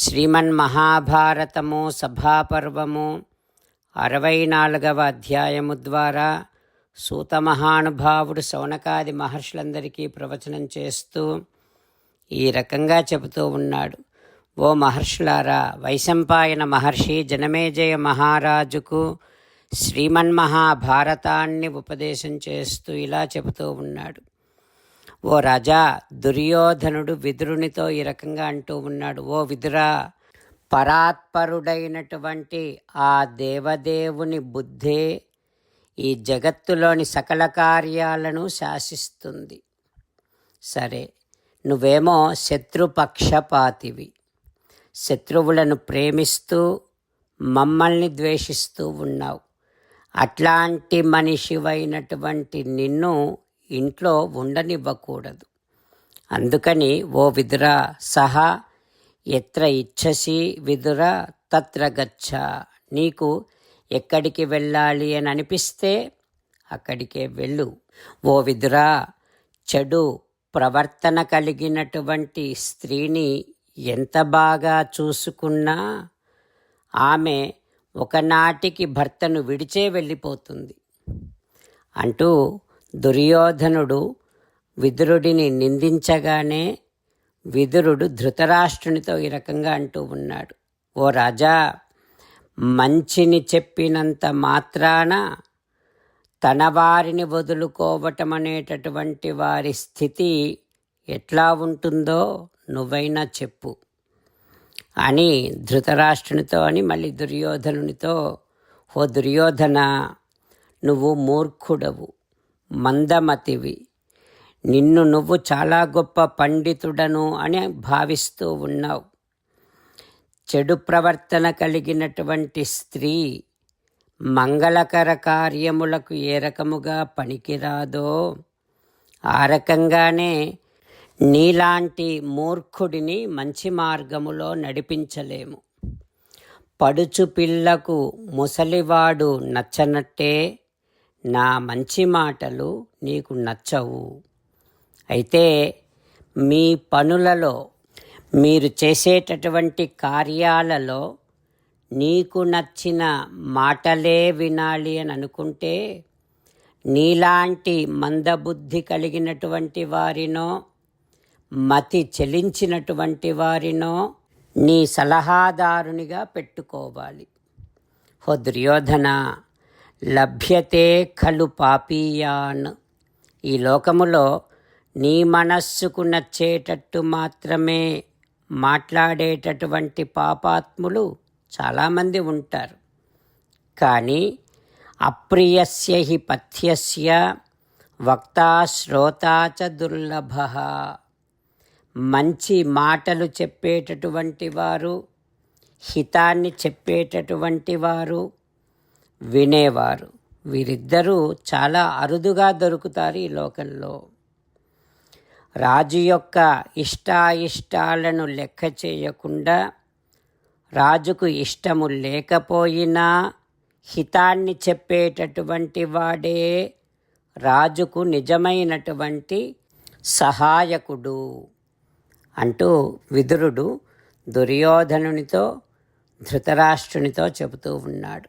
శ్రీమన్ మహాభారతము సభాపర్వము అరవై నాలుగవ అధ్యాయము ద్వారా సూత మహానుభావుడు శౌనకాది మహర్షులందరికీ ప్రవచనం చేస్తూ ఈ రకంగా చెబుతూ ఉన్నాడు. ఓ మహర్షులారా వైశంపాయన మహర్షి జనమేజయ మహారాజుకు శ్రీమన్మహాభారతాన్ని ఉపదేశం చేస్తూ ఇలా చెబుతూ ఉన్నాడు. ఓ రాజా దుర్యోధనుడు విదురునితో ఈ రకంగా అంటూ ఉన్నాడు. ఓ విదురా పరాత్పరుడైనటువంటి ఆ దేవదేవుని బుద్ధే ఈ జగత్తులోని సకల కార్యాలను శాసిస్తుంది. సరే నువ్వేమో శత్రుపక్షపాతివి. శత్రువులను ప్రేమిస్తూ మమ్మల్ని ద్వేషిస్తూ ఉన్నావు. అట్లాంటి మనిషివైనటువంటి నిన్ను ఇంట్లో ఉండనివ్వకూడదు. అందుకని ఓ విదురా సహా ఎత్ర ఇచ్చసి విదుర తత్ర గచ్చ నీకు ఎక్కడికి వెళ్ళాలి అని అనిపిస్తే అక్కడికే వెళ్ళు. ఓ విదురా చెడు ప్రవర్తన కలిగినటువంటి స్త్రీని ఎంత బాగా చూసుకున్నా ఆమె ఒకనాటికి భర్తను విడిచే వెళ్ళిపోతుంది. అంటూ దుర్యోధనుడు విదురుడిని నిందించగానే విదురుడు ధృతరాష్ట్రునితో ఈ రకంగా అంటూ ఉన్నాడు. ఓ రాజా మంచిని చెప్పినంత మాత్రాన తన వారిని వదులుకోవటం అనేటటువంటి వారి స్థితి ఎట్లా ఉంటుందో నువ్వైనా చెప్పు అని ధృతరాష్ట్రునితో అని మళ్ళీ దుర్యోధనునితో ఓ దుర్యోధన నువ్వు మూర్ఖుడవు. మందమతివి. నిన్ను నువ్వు చాలా గొప్ప పండితుడను అని భావిస్తూ ఉన్నావు. చెడు ప్రవర్తన కలిగినటువంటి స్త్రీ మంగళకర కార్యములకు ఏ రకముగా పనికిరాదో ఆ రకంగానే నీలాంటి మూర్ఖుడిని మంచి మార్గములో నడిపించలేము. పడుచు పిల్లకు ముసలివాడు నచ్చనట్టే నా మంచి మాటలు నీకు నచ్చవు. అయితే మీ పనులలో మీరు చేసేటటువంటి కార్యాలలో నీకు నచ్చిన మాటలే వినాలి అని అనుకుంటే నీలాంటి మందబుద్ధి కలిగినటువంటి వారినో మతి చెలించినటువంటి వారినో నీ సలహాదారునిగా పెట్టుకోవాలి. హో దుర్యోధన లభ్యతే ఖలు పాపీయాన్. ఈ లోకములో నీ మనస్సుకు నచ్చేటట్టు మాత్రమే మాట్లాడేటటువంటి పాపాత్ములు చాలామంది ఉంటారు. కానీ అప్రియస్య హి పథ్యస్య వక్తా శ్రోతా చ దుర్లభ. మంచి మాటలు చెప్పేటటువంటి వారు హితాన్ని చెప్పేటటువంటి వారు వినేవారు. వీరిద్దరూ చాలా అరుదుగా దొరుకుతారు ఈ లోకంలో. రాజు యొక్క ఇష్టాయిష్టాలను లెక్క చేయకుండా రాజుకు ఇష్టము లేకపోయినా హితాన్ని చెప్పేటటువంటి వాడే రాజుకు నిజమైనటువంటి సహాయకుడు అంటూ విదురుడు దుర్యోధనునితో ధృతరాష్ట్రునితో చెబుతూ ఉన్నాడు.